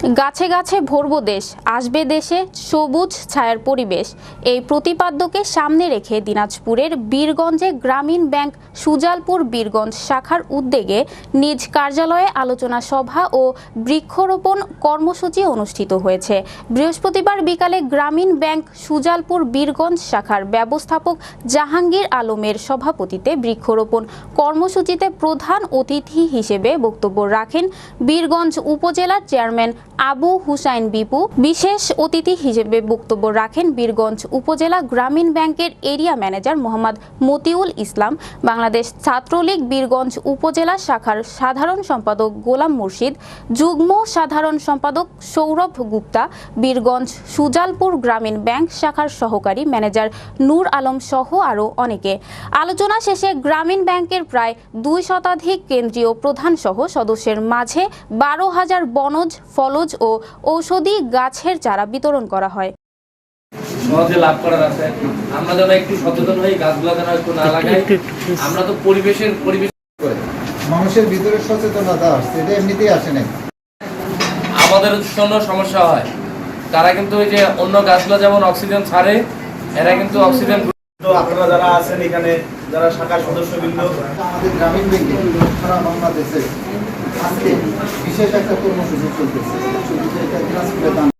গাছে গাছে ভরব দেশ, আসবে দেশে সবুজ ছায়ার পরিবেশ। এই প্রতিপাদ্যকে সামনে রেখে দিনাজপুরের বীরগঞ্জে গ্রামীণ ব্যাংক সুজালপুর বীরগঞ্জ শাখার উদ্যোগে নিজ কার্যালয়ে আলোচনা সভা ও বৃক্ষরোপণ কর্মসূচি অনুষ্ঠিত হয়েছে। বৃহস্পতিবার বিকালে গ্রামীণ ব্যাংক সুজালপুর বীরগঞ্জ শাখার ব্যবস্থাপক জাহাঙ্গীর আলমের সভাপতিতে বৃক্ষরোপণ কর্মসূচিতে প্রধান অতিথি হিসেবে বক্তব্য রাখেন বীরগঞ্জ উপজেলার চেয়ারম্যান আবু হুসাইন বিপু বিশেষ অতিথি হিসেবে বক্তব্য রাখেন বীরগঞ্জ উপজেলা গ্রামীণ ব্যাংকের এরিয়া ম্যানেজার মোহাম্মদ মতিউল ইসলাম, বাংলাদেশ ছাত্রলীগ বীরগঞ্জ উপজেলা শাখার সাধারণ সম্পাদক গোলাম মুর্শিদ, যুগ্ম সাধারণ সম্পাদক সৌরভ গুপ্তা, বীরগঞ্জ সুজালপুর গ্রামীণ ব্যাংক শাখার সহকারী ম্যানেজার নূর আলম সহ আরও অনেকে। আলোচনা শেষে গ্রামীণ ব্যাংকের প্রায় দুই শতাধিক কেন্দ্রীয় প্রধান সহ সদস্যের মাঝে বারো হাজার বনজ ফলজ ও ঔষধি গাছের চারা বিতরণ করা হয়। সহজে লাভ করার আছে। আমরা যেন একটু সচেতন হই গাছগুলো যেন একটু না লাগাই। আমরা তো পরিবেশের পরিবেশ মানুষের ভিতরে সচেতনতা আসছে এটা এমনিতেই আসে নাই। আমাদের জন্য সমস্যা হয়। তারা কিন্তু ওই যে অন্য গাছগুলো যেমন অক্সিজেন ছাড়ে এরা কিন্তু অক্সিজেন আপনারা যারা আছেন এখানে যারা শাখার সদস্যবৃন্দ আমাদের গ্রামীণ ব্যাংকে সারা বাংলাদেশে বিশেষ একটা কর্মসূচি চলতেছে সেটা দিনাজপুরে দান